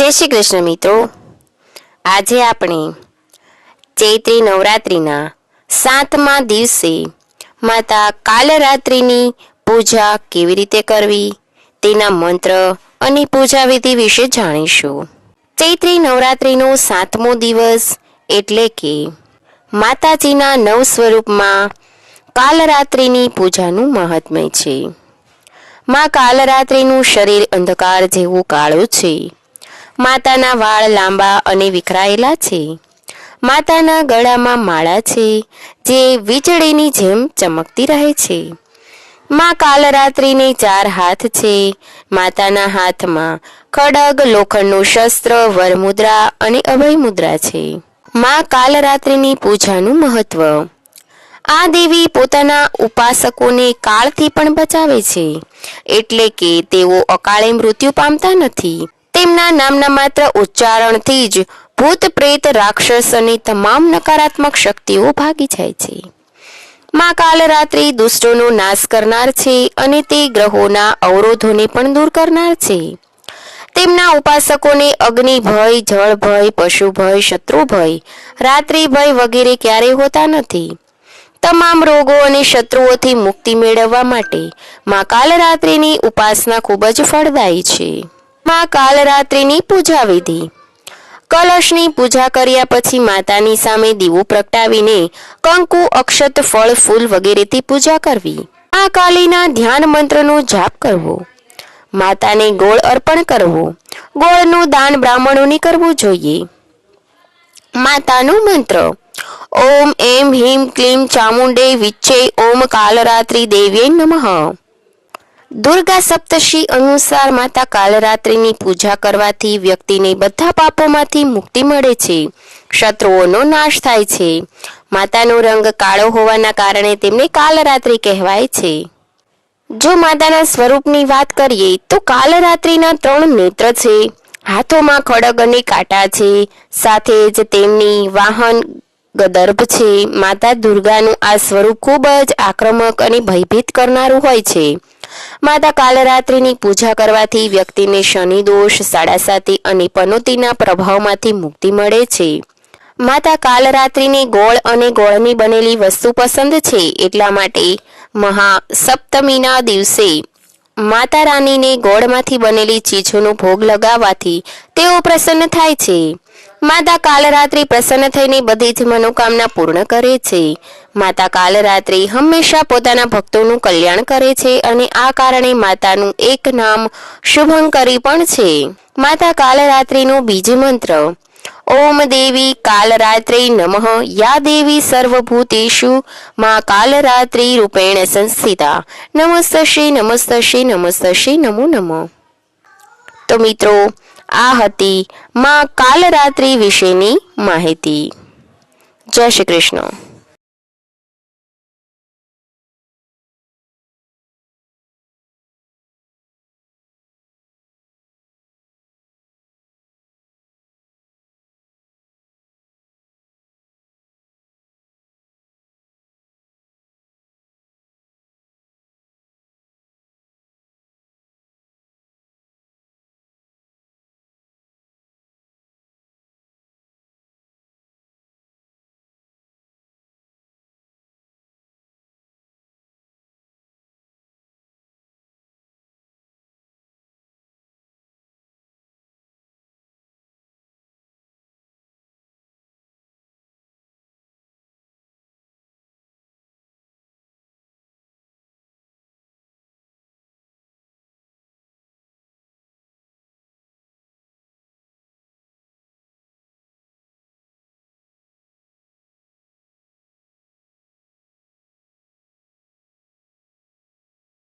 જય શ્રી કૃષ્ણ મિત્રો. આજે આપણે ચૈત્રી નવરાત્રિના સાતમા દિવસે માતા કાલરાત્રિની પૂજા કેવી રીતે કરવી, તેના મંત્ર અને પૂજા વિધિ વિશે જાણીશું. ચૈત્રી નવરાત્રિનો સાતમો દિવસ એટલે કે માતાજીના નવ સ્વરૂપમાં કાલરાત્રિની પૂજાનું મહાત્મ્ય છે. માં કાલરાત્રિનું શરીર અંધકાર જેવું કાળું છે. માતાના વાળ લાંબા અને વિખરાયેલા છે. માતાના ગળામાં માળા છે, જે વીજળીની જેમ ચમકતી રહે છે. માં કાલરાત્રિને ચાર હાથ છે, માતાના હાથમાં ખડગ, લોખંડનું શસ્ત્ર, વરમુદ્રા અને અભય મુદ્રા છે. માં કાલરાત્રિની પૂજાનું મહત્વ. આ દેવી પોતાના ઉપાસકોને કાળથી પણ બચાવે છે, એટલે કે તેઓ અકાળે મૃત્યુ પામતા નથી. તેમના નામના માત્ર ઉચ્ચારણથી જ ભૂત પ્રેત રાક્ષસ અને તમામ નકારાત્મક શક્તિઓ ભાગી જાય છે. માં કાલરાત્રિ દુષ્ટોનો નાશ કરનાર છે અને તે ગ્રહોના અવરોધોને પણ દૂર કરનાર છે. તેમના ઉપાસકોને અગ્નિ ભય, જળ ભય, પશુ ભય, શત્રુ ભય, રાત્રિ ભય વગેરે ક્યારેય હોતા નથી. તમામ રોગો અને શત્રુઓથી મુક્તિ મેળવવા માટે મા કાલરાત્રિની ઉપાસના ખૂબ જ ફળદાયી છે. માં કાલરાત્રિની પૂજા વિધિ. કલશની પૂજા કર્યા પછી માતાની સામે દીવો પ્રગટાવીને કંકુ, અક્ષત, ફળ, ફૂલ વગેરેથી પૂજા કરવી. આ કાલીના ધ્યાન મંત્રનો જાપ કરવો. માતાને ગોળ અર્પણ કરવો. ગોળનું દાન બ્રાહ્મણોને કરવું જોઈએ. માતાનું મંત્ર. ઓમ, એમ, હિમ, ક્લીમ, ચામુંડે વિચ્ચે ઓમ, કાલરાત્રિ દેવ્ય નમઃ. દુર્ગા સપ્તશી અનુસાર માતા કાલરાત્રિની પૂજા કરવાથી વ્યક્તિને બધા પાપોમાંથી મુક્તિ મળે છે. શત્રુઓનો નાશ થાય છે. માતાનો રંગ કાળો હોવાના કારણે તેમને કાલરાત્રિ કહેવાય છે. જો માતાના સ્વરૂપની વાત કરીએ, તો કાલરાત્રિના ત્રણ નેત્ર છે. હાથોમાં ખડગ અને કાંટા છે. સાથે જ તેમની વાહન ગદર્ભ છે. માતા દુર્ગાનું આ સ્વરૂપ ખૂબ જ આક્રમક અને ભયભીત કરનારું હોય છે. માતા કાલરાત્રિની પૂજા કરવાથી વ્યક્તિને શનિ દોષ, સાડાસાતી અને પનોતીના પ્રભાવમાંથી મુક્તિ મળે છે. માતા કાલરાત્રિને ગોળ અને ગોળની બનેલી વસ્તુ પસંદ છે એટલા માટે મહા સપ્તમીના દિવસે માતા રાનીને ગોળમાંથી બનેલી ચીજોનો ભોગ લગાવવાથી તેઓ પ્રસન્ન થાય છે. માતા કાલરાત્રિ પ્રસન્ન થઈને બધી જ મનોકામના પૂર્ણ કરે છે. માતા કાલરાત્રિ હંમેશા પોતાના ભક્તોનું કલ્યાણ કરે છે અને આ કારણે માતાનું એક નામ શુભંકરી પણ છે. માતા કાલરાત્રિનો બીજો મંત્ર, ઓમ દેવી કાલરાત્રે નમઃ, યા દેવી સર્વભૂતેષુ, મા કાલરાત્રિ રૂપેણ સંસ્થિતા નમસ્તશ્રી નમસ્તશ્રી નમસ્તશ્રી નમો નમઃ. તો મિત્રો આ હતી માં કાલરાત્રિ વિશેની માહિતી. જય શ્રી કૃષ્ણ.